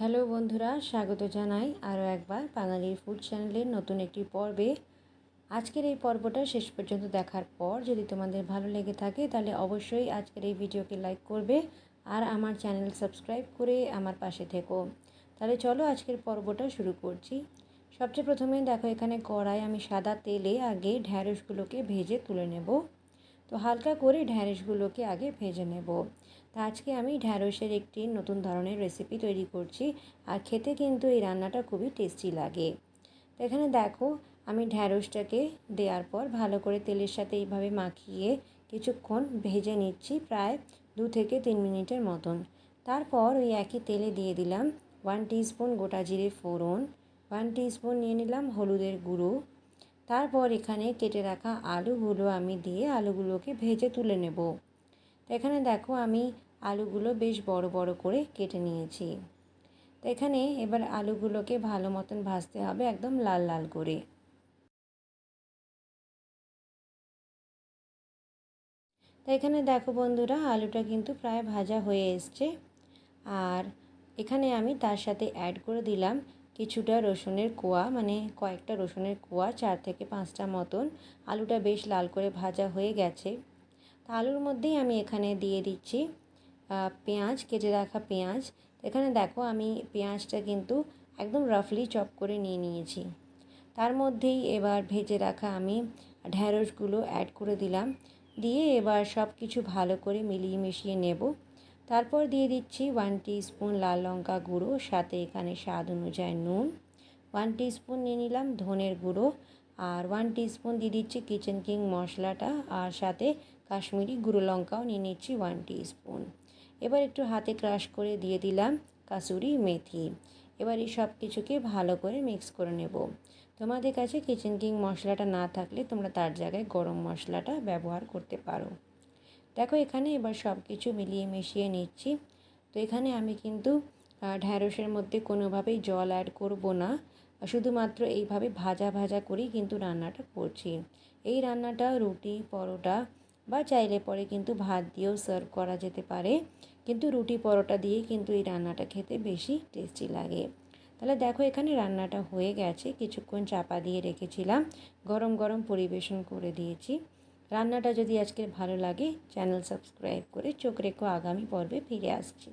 Hello বন্ধুরা, স্বাগত জানাই আরও একবার বাঙালির ফুড চ্যানেলের নতুন একটি পর্বে। আজকের এই পর্বটা শেষ পর্যন্ত দেখার পর যদি তোমাদের ভালো লেগে থাকে, তাহলে অবশ্যই আজকের এই ভিডিওকে লাইক করবে আর আমার চ্যানেল সাবস্ক্রাইব করে আমার পাশে থেকো। তাহলে চলো আজকের পর্বটা শুরু করছি। সবচেয়ে প্রথমে দেখো এখানে কড়াই আমি সাদা তেলে আগে ঢ্যাঁড়সগুলোকে ভেজে তুলে নেব। তো হালকা করে ঢ্যাঁড়সগুলোকে আগে ভেজে নেব। তা আজকে আমি ঢ্যাঁড়সের একটি নতুন ধরনের রেসিপি তৈরি করছি আর খেতে কিন্তু এই রান্নাটা খুবই টেস্টি লাগে। তো এখানে দেখো, আমি ঢ্যাঁড়সটাকে দেওয়ার পর ভালো করে তেলের সাথে এইভাবে মাখিয়ে কিছুক্ষণ ভেজে নিচ্ছি প্রায় দু থেকে তিন মিনিটের মতন। তারপর ওই একই তেলে দিয়ে দিলাম ওয়ান স্পুন গোটা জিরে ফোড়ন ওয়ান স্পুন নিয়ে নিলাম হলুদের গুঁড়ো তারপর এখানে কেটে রাখা আলুগুলো আমি দিয়ে আলুগুলোকে ভেজে তুলে নেব। তো এখানে দেখো আমি আলুগুলো বেশ বড় বড় করে কেটে নিয়েছি। তো এখানে এবার আলুগুলোকে ভালো মতন ভাজতে হবে একদম লাল লাল করে। তো এখানে দেখো বন্ধুরা আলুটা কিন্তু প্রায় ভাজা হয়ে এসছে। আর এখানে আমি তার সাথে অ্যাড করে দিলাম কিছুটা রসুনের কোয়া মানে কয়েকটা রসুনের কোয়া, চার থেকে পাঁচটা মতন। আলুটা বেশ লাল করে ভাজা হয়ে গেছে। তা আলুর মধ্যেই আমি এখানে দিয়ে দিচ্ছি পেঁয়াজ, কেটে রাখা পেঁয়াজ। এখানে দেখো আমি পেঁয়াজটা কিন্তু একদম রাফলি চপ করে নিয়ে নিয়েছি। তার মধ্যেই এবার ভেজে রাখা আমি ঢ্যাঁড়সগুলো অ্যাড করে দিলাম। দিয়ে এবার সব কিছু ভালো করে মিলিয়ে মিশিয়ে নেব। তারপর দিয়ে দিচ্ছি ওয়ান স্পুন লাল লঙ্কা গুঁড়ো, সাথে এখানে স্বাদ অনুযায়ী নুন। ওয়ান স্পুন নিয়ে নিলাম ধনের গুঁড়ো আর ওয়ান স্পুন দিয়ে দিচ্ছি কিচেন কিং মশলাটা আর সাথে কাশ্মীরি গুঁড়ো লঙ্কাও নিয়ে নিচ্ছি ওয়ান স্পুন এবার একটু হাতে ক্রাশ করে দিয়ে দিলাম কাসুরি মেথি। এবার এই সব কিছুকে ভালো করে মিক্স করে নেব। তোমাদের কাছে কিচেন কিং মশলাটা না থাকলে তোমরা তার জায়গায় গরম মশলাটা ব্যবহার করতে পারো। দেখো এখানে এবার সব কিছু মিলিয়ে মিশিয়ে নিচ্ছি। তো এখানে আমি কিন্তু ঢ্যাঁড়সের মধ্যে কোনোভাবেই জল অ্যাড করব না। শুধুমাত্র এইভাবে ভাজা ভাজা করেই কিন্তু রান্নাটা করছি। এই রান্নাটা রুটি, পরোটা বা চাইলে পরে কিন্তু ভাত দিয়েও সার্ভ করা যেতে পারে। কিন্তু রুটি, পরোটা দিয়ে কিন্তু এই রান্নাটা খেতে বেশি টেস্টি লাগে। তাহলে দেখো এখানে রান্নাটা হয়ে গেছে। কিছুক্ষণ চাপা দিয়ে রেখেছিলাম। গরম গরম পরিবেশন করে দিয়েছি। রান্নাটা যদি আজকের ভালো লাগে চ্যানেল সাবস্ক্রাইব করে চোখ রেখো আগামী পর্বে ফিরে আসছি।